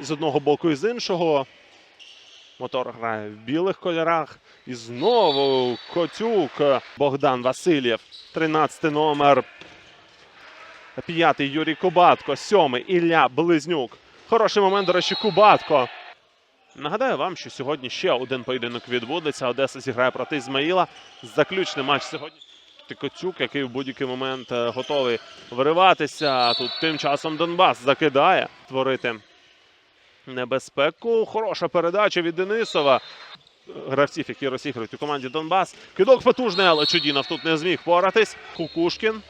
з одного боку і з іншого. Мотор грає в білих кольорах. І знову Котюк Богдан Васильєв. 13 номер. П'ятий Юрій Кубатко. Сьомий Ілля Близнюк. Хороший момент, до речі, Кубатко. Нагадаю вам, що сьогодні ще один поєдинок відбудеться. Одеса зіграє проти Ізмаїла. Заключний матч сьогодні. Котюк, який в будь-який момент е, готовий вириватися. Тут тим часом Донбас закидає творити небезпеку. Хороша передача від Денисова. Гравців, які розігрують у команді Донбас. Кидок потужний, але Чудінов тут не зміг поратись. Кукушкін.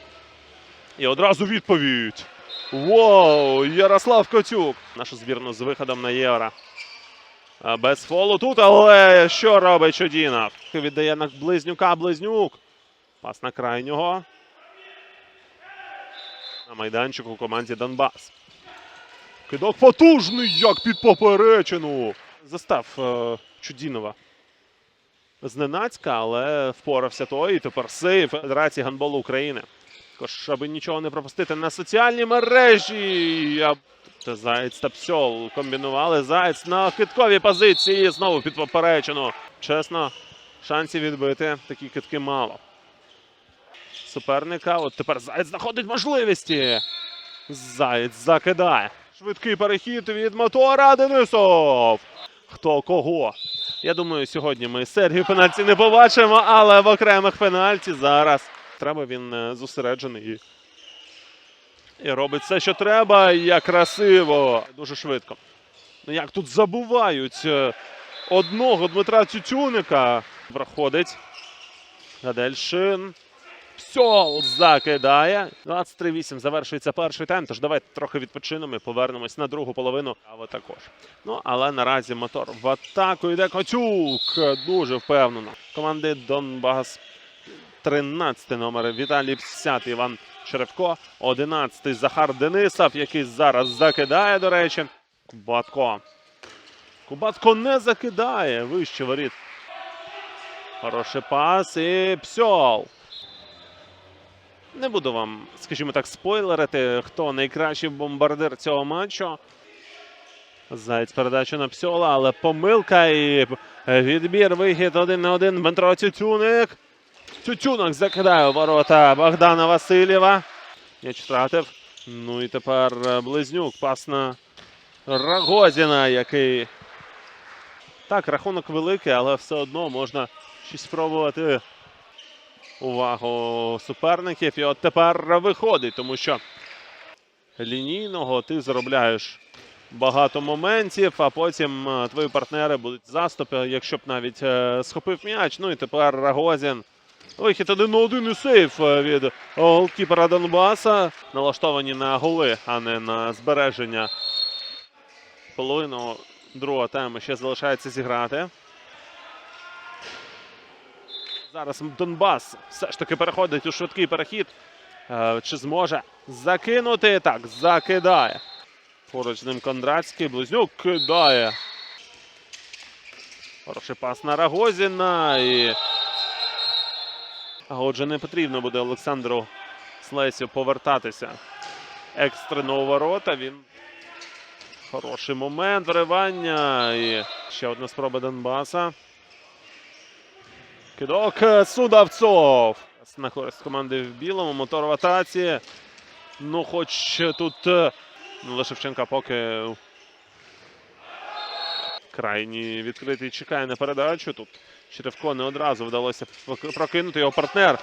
І одразу відповідь. Воу! Ярослав Котюк. Нашу збірну з виходом на євро. Без фолу тут, але що робить Чудінов? Віддає на близнюка Близнюк. Пас на крайнього. На майданчику у команді Донбас. Кидок потужний, як під поперечину. Застав е, Чудінова. Зненацька, але впорався той. І тепер сейв Федерації гандболу України. Також, аби нічого не пропустити на соціальні мережі. Та Заєць та Псьол комбінували. Заєць на китковій позиції. Знову під поперечину. Чесно, шансів відбити такі китки мало. Суперника. От тепер Заєць знаходить можливості. Заєць закидає. Швидкий перехід від мотора Денисов. Хто кого? Я думаю, сьогодні ми Сергію пенальті не побачимо, але в окремих пенальті зараз треба він е, зосереджений і, і робить все, що треба. Як красиво. Дуже швидко. Ну як тут забувають е, одного Дмитра Тютюника. Проходить. Гадельшин. Псьол закидає. 23-8 завершується перший тайм. Тож давайте трохи відпочинемо і повернемось на другу половину. А також. Ну, але наразі мотор в атаку йде Котюк. Дуже впевнено. Команди Донбас. 13 номер Віталій Псят, Іван Черевко. 11 Захар Денисов, який зараз закидає, до речі. Кубатко. Кубатко не закидає. Вище воріт. Хороший пас і Псьол. Не буду вам, скажімо так, спойлерити, хто найкращий бомбардир цього матчу. Заєць передачу на Псьола, але помилка і відбір вихід один на один. Дмитро Тютюник. Тютюник закидає ворота Богдана Васильєва. М'яч втратив. Ну і тепер е, Близнюк. Пас на Рагозіна, який. Так, рахунок великий, але все одно можна щось спробувати увагу суперників. І от тепер виходить, тому що лінійного ти заробляєш багато моментів, а потім е, твої партнери будуть заступи, якщо б навіть е, схопив м'яч. Ну і тепер Рагозін. Вихід один на один і сейф е, від голкіпера Донбаса. Налаштовані на голи, а не на збереження. Половину другого тайму ще залишається зіграти. Зараз Донбас все ж таки переходить у швидкий перехід. Е, Чи зможе закинути? Так, закидає. Поруч з ним Кондратський. Близнюк кидає. Хороший пас на Рагозіна. І... А отже, не потрібно буде Олександру Слесю повертатися. Екстрено у ворота. Він хороший момент вривання. І ще одна спроба Донбаса. Кидок Судавцов. На користь команди в білому. Мотор в атаці. Ну, хоч тут е, ну, але поки крайній відкритий чекає на передачу. Тут Черевко не одразу вдалося прокинути його партнер.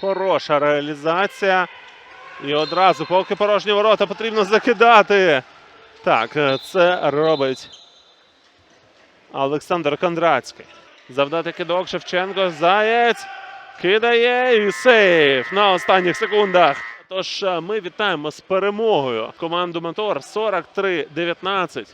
Хороша реалізація. І одразу, поки порожні ворота, потрібно закидати. Так, е, це робить Олександр Кондрацький. Завдати кидок Шевченко. Заєць. Кидає і сейф на останніх секундах. Тож е, ми вітаємо з перемогою команду Мотор 43-19.